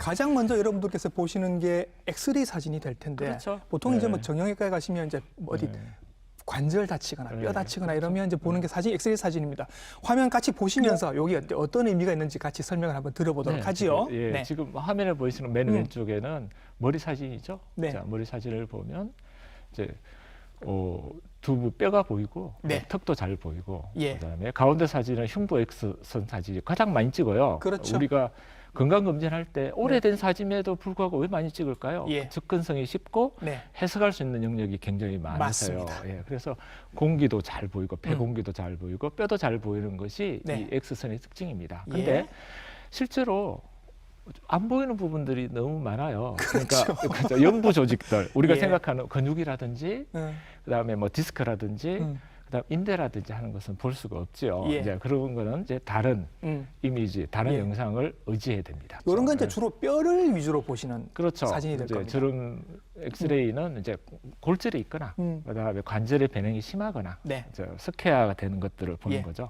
가장 먼저 여러분들께서 보시는 게 엑스레이 사진이 될 텐데 그렇죠. 보통 이제 뭐 네. 정형외과에 가시면 이제 뭐 어디 네. 관절 다치거나 네, 뼈 다치거나 이러면 이제 보는 게 사진 엑스레이 사진입니다. 화면 같이 보시면서 여기 어떤 의미가 있는지 같이 설명을 한번 들어보도록 네, 하지요. 예, 네. 지금 화면에 보이시는 맨 음. 왼쪽에는 머리 사진이죠. 네. 자, 머리 사진을 보면 이제 어, 두부 뼈가 보이고 네. 턱도 잘 보이고 예. 그다음에 가운데 사진은 흉부 X선 사진이 가장 많이 찍어요. 그렇죠. 우리가 건강 검진 할 때 오래된 사진에도 불구하고 왜 많이 찍을까요? 예. 접근성이 쉽고 네. 해석할 수 있는 영역이 굉장히 많아서요. 맞습니다. 예, 그래서 공기도 잘 보이고 폐 공기도 잘 보이고 뼈도 잘 보이는 것이 네. 이 X선의 특징입니다. 예. 근데 실제로 안 보이는 부분들이 너무 많아요. 그러니까 그렇죠. 연부 조직들 우리가 예. 생각하는 근육이라든지 음, 그다음에 뭐 디스크라든지 음, 그다음 인대라든지 하는 것은 볼 수가 없죠. 예. 이제 그런 거는 이제 다른 음. 이미지, 다른 예. 영상을 의지해야 됩니다. 이런 건 이제 예. 주로 뼈를 위주로 보시는 그렇죠. 사진이 될 이제 겁니다. 저런 엑스레이는 이제 골절이 있거나 음. 그다음에 관절의 변형이 심하거나 네. 저 스퀘어가 되는 것들을 보는 예. 거죠.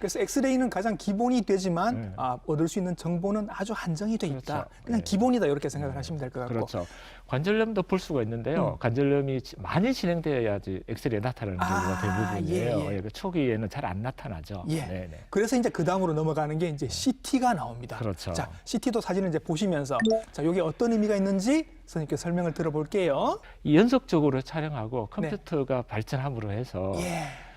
그래서 엑스레이는 가장 기본이 되지만 네. 아, 얻을 수 있는 정보는 아주 한정이 돼 있다. 그렇죠. 그냥 네. 기본이다 이렇게 생각을 하시면 될 것 같고. 그렇죠. 관절염도 볼 수가 있는데요. 음. 관절염이 지- 많이 진행돼야지 엑스레이에 나타나는 경우가 아, 대부분이에요. 예, 예. 예, 그 초기에는 잘 안 나타나죠. 예. 네네. 그래서 이제 그 다음으로 넘어가는 게 이제 CT가 나옵니다. 그렇죠. 자, CT도 사진을 이제 보시면서 자, 여기 어떤 의미가 있는지 선생님께 설명을 들어볼게요. 이 연속적으로 촬영하고 컴퓨터가 발전함으로 해서 네. 예.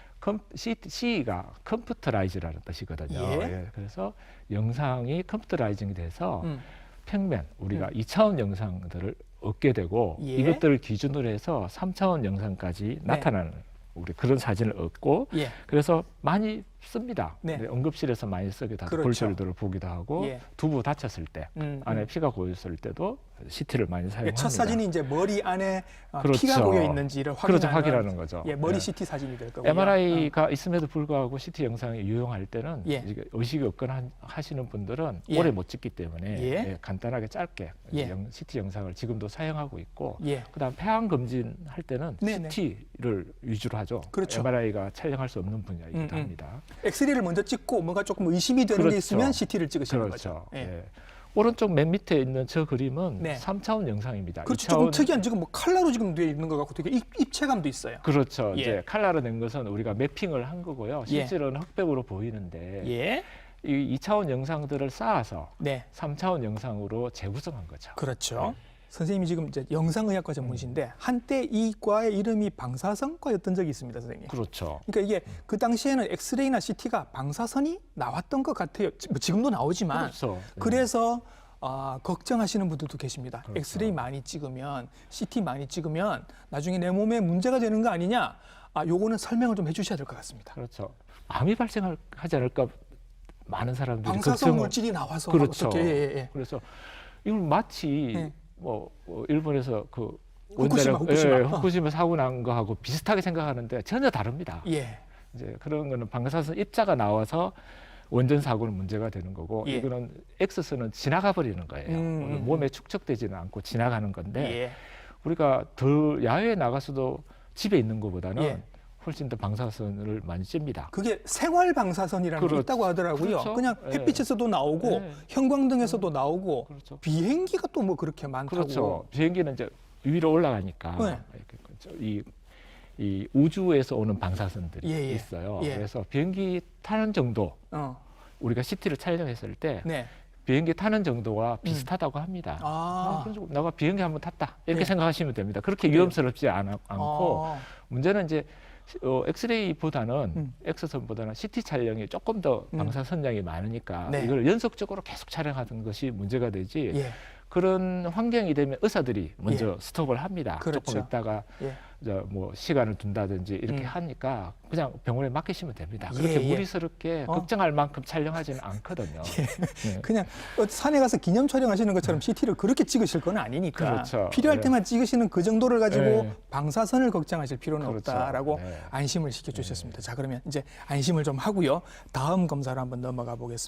C, C가 컴퓨터라이즈라는 뜻이거든요. 예. 예, 그래서 영상이 컴퓨터라이징이 돼서 음. 평면 우리가 이 2차원 영상들을 얻게 되고 예. 이것들을 기준으로 해서 3차원 영상까지 나타나는 우리 그런 사진을 얻고 예. 그래서 많이 씁니다. 네. 네, 응급실에서 많이 쓰기도 하고 그렇죠. 골절들을 보기도 하고 예. 두부 다쳤을 때 음, 안에 음. 피가 고였을 때도 CT를 많이 사용합니다. 첫 사진이 이제 머리 안에 아, 그렇죠. 피가 고여 있는지를 그렇죠. 확인하는, 확인하는 거죠. 예, 머리 예. CT 사진이 될 거고요. MRI가 있음에도 불구하고 CT 영상이 유용할 때는 예. 의식이 없거나 하- 하시는 분들은 예. 오래 못 찍기 때문에 예. 예, 간단하게 짧게 예. 영- CT 영상을 지금도 사용하고 있고 예. 그다음 폐암 검진 할 때는 네네. CT를 위주로 하죠. 그렇죠. MRI가 촬영할 수 없는 분야이기도 음, 음. 합니다. 엑스레이를 먼저 찍고 뭔가 조금 의심이 되는 게 그렇죠. 있으면 CT를 찍으시는 그렇죠. 거죠. 예. 예. 오른쪽 맨 밑에 있는 저 그림은 네. 삼 3차원 영상입니다. 그렇죠. 2차원 조금 특이한 지금 뭐 칼라로 지금 되어 있는 것 같고 되게 입, 입체감도 있어요. 그렇죠. 예. 이제 칼라로 낸 것은 우리가 매핑을 한 거고요. 예. 실제로는 흑백으로 보이는데 예. 이 2차원 영상들을 쌓아서 네. 3차원 영상으로 재구성한 거죠. 그렇죠. 네. 선생님이 지금 이제 영상의학과 전문이신데 한때 이 과의 이름이 방사선과였던 적이 있습니다, 선생님. 그렇죠. 그러니까 이게 그 당시에는 엑스레이나 CT가 방사선이 나왔던 것 같아요. 지- 뭐 지금도 나오지만 그렇죠. 네. 그래서 아, 걱정하시는 분들도 계십니다. 그렇죠. 엑스레이 많이 찍으면 CT 많이 찍으면 나중에 내 몸에 문제가 되는 거 아니냐? 아, 요거는 설명을 좀 해주셔야 될 것 같습니다. 그렇죠. 암이 발생하지 않을까 많은 사람들이 방사선 걱정. 물질이 나와서 그렇죠. 어떻게? 예, 예, 예. 그래서 이건 마치 네. 뭐, 뭐 일본에서 그 후쿠시마, 후쿠시마. 예, 후쿠시마 사고 난 거하고 비슷하게 생각하는데 전혀 다릅니다. 예. 이제 그런 거는 방사선 입자가 나와서 원전 사고는 문제가 되는 거고 예. 이거는 X선은 지나가 버리는 거예요. 음, 오늘 음. 몸에 축적되지는 않고 지나가는 건데 예. 우리가 더 야외에 나가서도 집에 있는 것보다는 예. 훨씬 더 방사선을 많이 쫴니다. 그게 생활 방사선이라는 게 그렇죠. 있다고 하더라고요. 그렇죠. 그냥 예. 햇빛에서도 나오고 예. 형광등에서도 나오고 그렇죠. 비행기가 또 뭐 그렇게 많다고. 그렇죠. 비행기는 이제 위로 올라가니까 네. 저- 이, 이 우주에서 오는 방사선들이 예, 예. 있어요. 예. 그래서 비행기 타는 정도 어. 우리가 CT를 촬영했을 때 네. 비행기 타는 정도와 비슷하다고 합니다. 아. 아, 내가 비행기 한번 탔다 이렇게 네. 생각하시면 됩니다. 그렇게 그래요? 위험스럽지 않, 않고 어. 문제는 이제 어, 엑스레이보다는 음. 엑스선보다는 CT 촬영이 조금 더 음. 방사선량이 많으니까 네. 이걸 연속적으로 계속 촬영하는 것이 문제가 되지 예. 그런 환경이 되면 의사들이 먼저 스톱을 합니다. 그렇죠. 조금 있다가 예. 저뭐 시간을 둔다든지 이렇게 음. 하니까 그냥 병원에 맡기시면 됩니다. 예, 그렇게 예. 무리스럽게 어. 걱정할 만큼 촬영하지는 않거든요. 네. 그냥 어, 산에 가서 기념 촬영하시는 것처럼 CT를 그렇게 찍으실 건 아니니까 그렇죠. 필요할 네. 때만 찍으시는 그 정도를 가지고 네. 방사선을 걱정하실 필요는 그렇죠. 없다라고 네. 안심을 시켜주셨습니다. 자 그러면 이제 안심을 좀 하고요. 다음 검사로 한번 넘어가 보겠습니다.